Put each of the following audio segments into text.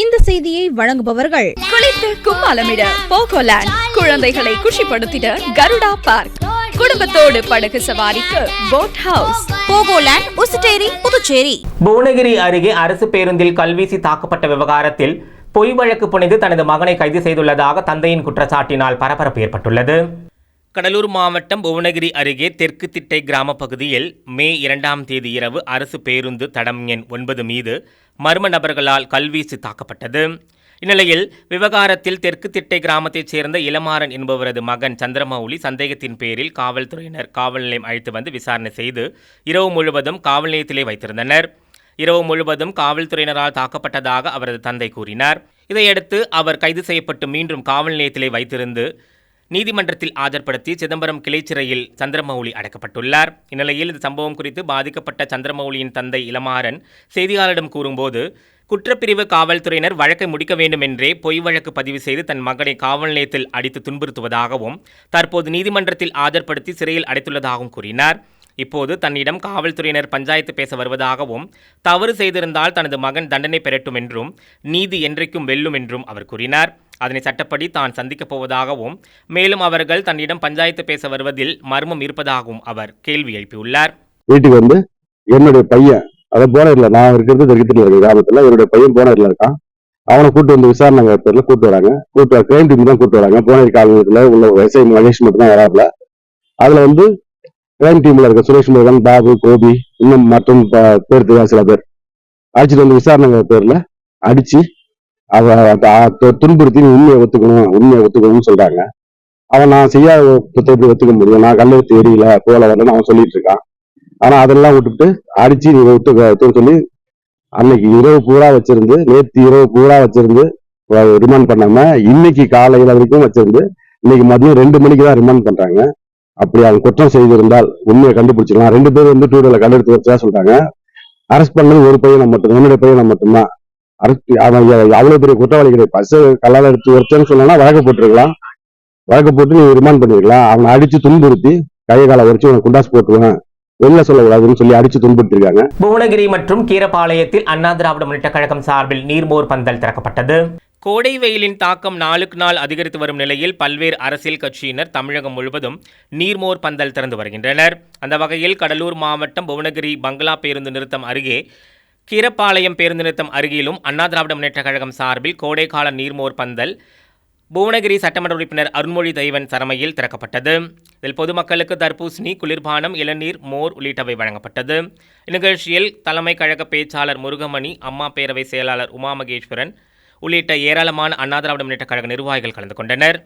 இந்த செய்தியை வழங்குபவர்கள் குளித்து கும்மாலமிட போகோலேண்ட் குழந்தைகளை குஷிப்படுத்திட கருடா பார்க். குடும்பத்தோடு படகு சவாரிக்கு போட் ஹவுஸ் போகோலேண்ட் உசுட்டேரி புதுச்சேரி. புவனகிரி அருகே அரசு பேருந்தில் கல்வீசி தாக்கப்பட்ட விவகாரத்தில் பொய் வழக்கு புனைந்து தனது மகனை கைது செய்துள்ளதாக தந்தையின் குற்றச்சாட்டினால் பரபரப்பு ஏற்பட்டுள்ளது. கடலூர் மாவட்டம் புவனகிரி அருகே தெற்கு திட்டை கிராம பகுதியில் மே இரண்டாம் தேதி இரவு அரசு பேருந்து தடம் எண் ஒன்பது மீது மர்ம நபர்களால் கல்வீசி தாக்கப்பட்டது. இந்நிலையில் விவகாரத்தில் தெற்கு திட்டை கிராமத்தைச் சேர்ந்த இளமாறன் என்பவரது மகன் சந்திரமௌலி சந்தேகத்தின் பேரில் காவல்துறையினர் காவல் நிலையம் அழைத்து வந்து விசாரணை செய்து இரவு முழுவதும் காவல் நிலையத்திலே வைத்திருந்தனர். இரவு முழுவதும் காவல்துறையினரால் தாக்கப்பட்டதாக அவரது தந்தை கூறினார். இதையடுத்து அவர் கைது செய்யப்பட்டு மீண்டும் காவல் நிலையத்திலே வைத்திருந்து நீதிமன்றத்தில் ஆஜர்படுத்தி சிதம்பரம் கிளை சிறையில் சந்திரமௌலி அடைக்கப்பட்டுள்ளார். இந்நிலையில் இந்த சம்பவம் குறித்து பாதிக்கப்பட்ட சந்திரமௌலியின் தந்தை இளமாறன் செய்தியாளரிடம் கூறும்போது குற்றப்பிரிவு காவல்துறையினர் வழக்கை முடிக்க வேண்டும் என்றே பொய் வழக்கு பதிவு செய்து தன் மகனை காவல் நிலையத்தில் அடித்து துன்புறுத்துவதாகவும் தற்போது நீதிமன்றத்தில் ஆஜர்படுத்தி சிறையில் அடைத்துள்ளதாகவும் கூறினார். இப்போது தன்னிடம் காவல்துறையினர் பஞ்சாயத்து பேச வருவதாகவும் தவறு செய்திருந்தால் தனது மகன் தண்டனை பெறட்டும் என்றும் நீதி என்றைக்கும் வெல்லும் என்றும் அவர் கூறினார். அதனை சட்டப்படி தான் சந்திக்கப் போவதாகவும் மேலும் அவர்கள் தன்னிடம் பஞ்சாயத்து பேச வருவதில் மர்மம் இருப்பதாகவும் அவர் கேள்வி எழுப்பியுள்ளார். வீட்டுக்கு வந்து என்னுடைய பையன் அதை இல்லை நான் இருக்கிறது தெற்கத்தில் இருக்க கிராமத்துல. என்னுடைய பையன் போனர்ல இருக்கான். அவனை கூட்டு வந்து விசாரணை பேர்ல கூட்டு வராங்க. கூட்டு கிரைம் டீம் தான் கூட்டு வராங்க. போன காலத்துல உள்ள எஸ்ஐ மகேஷ் மட்டும் தான் வராப்புல. அதுல வந்து கிரைம் டீம்ல இருக்க சுரேஷ் முருகன் பாபு கோபி இன்னும் மற்றும் பேர் தெரியாத சில பேர். அடிச்சுட்டு வந்து விசாரணை பேர்ல அடிச்சு துன்புறுத்தி உண்மையை ஒத்துக்கணும் உண்மையை ஒத்துக்கணும்னு சொல்றாங்க. அவன் நான் செய்யாத குற்றத்தை எப்படி ஒத்துக்க முடியும்? நான் கல்லெடுத்து தெரியல போல வரலன்னு அவன் சொல்லிட்டு இருக்கான். ஆனா அதெல்லாம் விட்டுட்டு அடிச்சு நீ ஒத்துக்க சொல்லி அன்னைக்கு இரவு பூரா வச்சிருந்து நேத்து இரவு பூரா வச்சிருந்து ரிமாண்ட் பண்ணாம இன்னைக்கு காலையில வரைக்கும் வச்சிருந்து இன்னைக்கு மதியம் ரெண்டு மணிக்கு தான் ரிமாண்ட் பண்றாங்க. அப்படி அவன் குற்றம் செய்திருந்தால் உண்மையை கண்டுபிடிச்சிடலாம். ரெண்டு பேரும் வந்து டூ வீலர் கல்லெடுத்து வச்சா சொல்றாங்க. அரெஸ்ட் பண்ணது ஒரு பையனை மட்டும் என்னுடைய பையனை மட்டும்தான். அரெஸ்ட் அவன் அவ்வளவு பெரிய குற்றவாளி கிடையாது. பஸ் கல்லால் எடுத்து வச்சேன்னு சொன்னா வழக்கு போட்டிருக்கலாம். வழக்கு போட்டு நீ ரிமாண்ட் பண்ணிருக்கலாம். அவனை அடிச்சு துன்புறுத்தி கையை காலை வரைச்சு உனக்கு குண்டாஸ் போட்டுருவேன். வெளில சொல்லக்கூடாதுன்னு சொல்லி அடிச்சு துன்புறுத்திருக்காங்க. புவனகிரி மற்றும் கீரப்பாளையத்தில் அண்ணா திராவிட முன்னேற்ற கழகம் சார்பில் நீர்மோர் பந்தல் திறக்கப்பட்டது. கோடை வெயிலின் தாக்கம் நாளுக்கு நாள் அதிகரித்து வரும் நிலையில் பல்வேறு அரசியல் கட்சியினர் தமிழகம் முழுவதும் நீர்மோர் பந்தல் திறந்து வருகின்றனர். அந்த வகையில் கடலூர் மாவட்டம் புவனகிரி பங்களா பேருந்து நிறுத்தம் அருகே கீரப்பாளையம் பேருந்து நிறுத்தம் அருகிலும் அண்ணா திராவிட முன்னேற்ற கழகம் சார்பில் கோடைக்கால நீர்மோர் பந்தல் புவனகிரி சட்டமன்ற உறுப்பினர் அருண்மொழி தெய்வன் தலைமையில் திறக்கப்பட்டது. இதில் பொதுமக்களுக்கு தர்பூசணி குளிர்பானம் இளநீர் மோர் உள்ளிட்டவை வழங்கப்பட்டது. இந்நிகழ்ச்சியில் தலைமை கழக பேச்சாளர் முருகமணி அம்மா பேரவை செயலாளர் உமா மகேஸ்வரன் உள்ளிட்ட ஏராளமான அண்ணா திராவிட முன்னேற்ற கழக நிர்வாகிகள் கலந்து கொண்டனர்.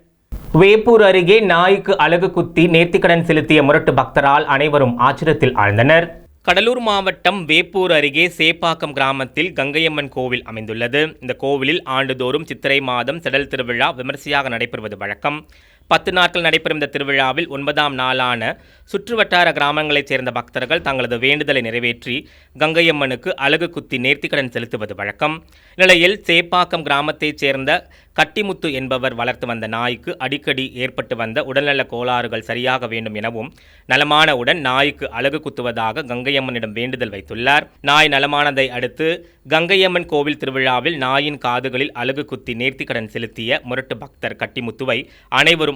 வேப்பூர் அருகே நாய்க்கு அழகு குத்தி நேர்த்திக்கடன் செலுத்திய முரட்டு பக்தரால் அனைவரும் ஆச்சரியத்தில் ஆழ்ந்தனர். கடலூர் மாவட்டம் வேப்பூர் அருகே சேப்பாக்கம் கிராமத்தில் கங்கையம்மன் கோவில் அமைந்துள்ளது. இந்த கோவிலில் ஆண்டுதோறும் சித்திரை மாதம் செடல் திருவிழா விமர்சையாக நடைபெறுவது வழக்கம். பத்து நாட்கள் நடைபெறும் இந்த திருவிழாவில் ஒன்பதாம் நாளான சுற்றுவட்டார கிராமங்களைச் சேர்ந்த பக்தர்கள் தங்களது வேண்டுதலை நிறைவேற்றி கங்கையம்மனுக்கு அழகு குத்தி நேர்த்திக்கடன் செலுத்துவது வழக்கம். நிலையில் சேப்பாக்கம் கிராமத்தைச் சேர்ந்த கட்டிமுத்து என்பவர் வளர்த்து வந்த நாய்க்கு அடிக்கடி ஏற்பட்டு வந்த உடல்நல கோளாறுகள் சரியாக வேண்டும் எனவும் நலமானவுடன் நாய்க்கு அழகு குத்துவதாக கங்கையம்மனிடம் வேண்டுதல் வைத்துள்ளார். நாய் நலமானதை அடுத்து கங்கையம்மன் கோவில் திருவிழாவில் நாயின் காதுகளில் அழகு குத்தி நேர்த்திக்கடன் செலுத்திய முரட்டு பக்தர் கட்டிமுத்துவை அனைவரும்